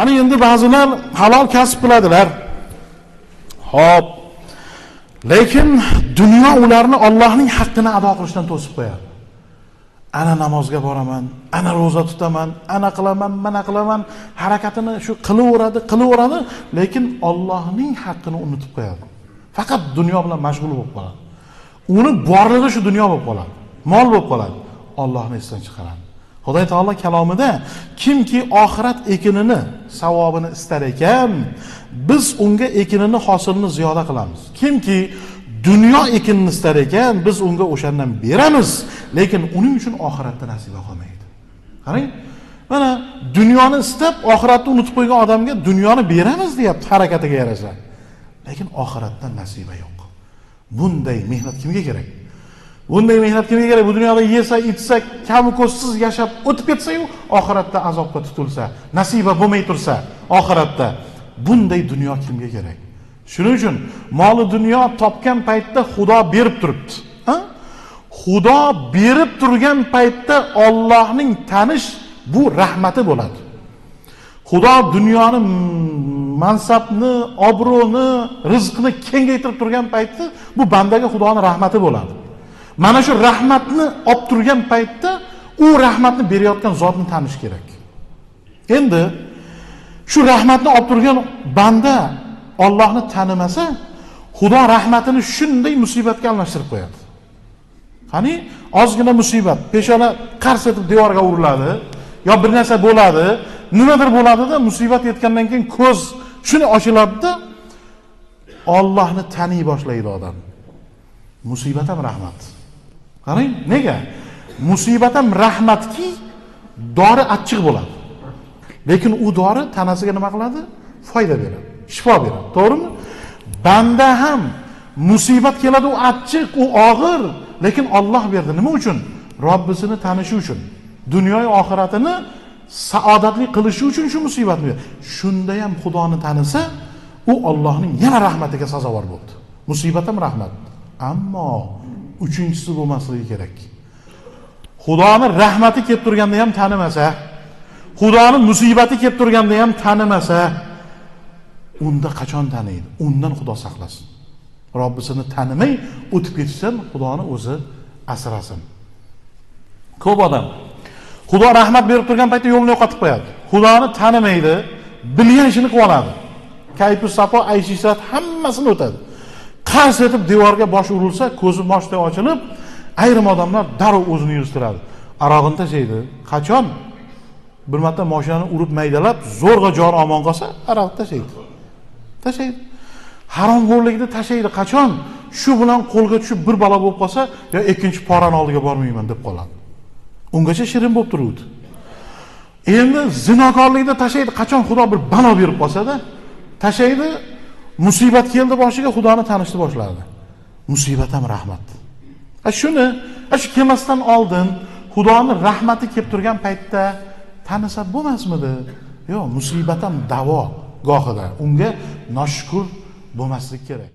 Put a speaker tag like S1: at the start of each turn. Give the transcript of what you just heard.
S1: ana endi ba'zilar halol kasb qiladilar ho'p. Lekin dunyo ularni Allohning haqqini ado qilishdan to'sib qo'yadi. Ana namozga boraman ana ro'za tutaman ana qilaman mana qilaman harakatini shu qilaveradi qilaveradi lekin Allohning haqqini unutib qo'yadi. Faqat dunyo bilan mashg'ul bo'lib qoladi. Uni borlig'i shu dunyo bo'lib qoladi mol bo'lib qoladi. Allohni esdan chiqaradi. Xudo taolo kalomida kimki oxirat ekinini savobini istar ekan biz unga ekinini hosilini ziyoda qilamiz. Kimki dunyo ekinini istar ekan biz unga o'shandan beramiz lekin uning uchun oxiratda nasiba qolmaydi qarang mana dunyoni istab oxiratni unutib qo'ygan odamga dunyoni beramiz deyapti harakatiga yarasha. Lekin oxiratdan nasiba yo'q. Bunday mehnat kimga kerak? Bunday mehnat kimga kerak? Bu dunyoda yesa ichsa kamu ko'zsiz yashab o'tib ketsayu oxiratda azobga tutilsa nasiba bo'lmay tursa oxiratda. Bunday dunyo kimga kerak? Shuning uchun moli dunyo topgan paytda xudo berib turibdi. Xudo berib turgan paytda Allohning tanish bu rahmati bo'ladi. Xudo dunyoni mansabni obro'ni rizqni kengaytirib turgan paytda bu bandaga xudoni rahmati bo'ladi. Mana shu rahmatni olib turgan paytda u rahmatni berayotgan zotni tanish kerak. Endi shu rahmatni olib turgan banda Allohni tanimasa xudo rahmatini shunday musibatga almashtirib qo'yadi. Qani ozgina musibat peshona qars etib devorga uriladi yo bir narsa bo'ladi nimadir bo'ladida musibat yetgandan keyin ko'z shuni ochiladida Allohni taniy boshlaydi odam. Musibat ham rahmat. Qarang nega? Musibat ham rahmatki dori achchiq bo'ladi. Lekin u dori tanasiga nima qiladi? Foyda beradi shifo beradi to'g'rimi? Banda ham musibat keladi u achchiq u og'ir. Lekin Alloh berdi nima uchun? Robbisini tanishi uchun dunyoyu oxiratini saodatli qilishi uchun shu musibatni berdi. Shunda ham xudoni tanisa u Allohning yana rahmatiga sazovor bo'ldi. Musibat ham rahmat ammo uchinchisi bo'lmasligi kerak. Xudoni rahmati kelib turganda ham tanimasa xudoni musibati kelib turganda ham tanimasa unda qachon taniydi? Undan xudo saqlasin. Robbisini tanimay o'tib ketishdan xudoni o'zi asrasin. Ko'p odam xudo rahmat berib turgan paytda yo'lini yo'qotib qo'yadi. Xudoni tanimaydi bilgan ishini qilib oladi. Kayfu safo ayshishat hammasini o'tadi. Qars etib devorga boshi urilsa ko'zi moshday ochilib ayrim odamlar darrov o'zini yig'ishtiradi. Arog'ini tashlaydi qachon? Bir marta moshinani urib maydalab zo'rg'a joni omon qolsa aroqni tashlaydi. Tashlaydi. Haromxo'rlikni tashlaydi. Qachon? Shu bilan qo'lga tushib bir balo bo'lib qolsa yo ikkinchi porani oldiga bormayman deb qoladi. Ungacha shirin bo'lib turuvdi. Endi zinokorlikni tashlaydi. Qachon? Xudo bir balo berib qolsada tashlaydi. Musibat keldi boshiga xudoni tanishni boshladi. Musibat ham rahmat. A shuni a shu kelmasdan oldin xudoni rahmati kelib turgan paytda tanisa bo'lmasmidi? Yo'q musibat ham davo gohida. Unga noshukur bo'lmaslik kerak.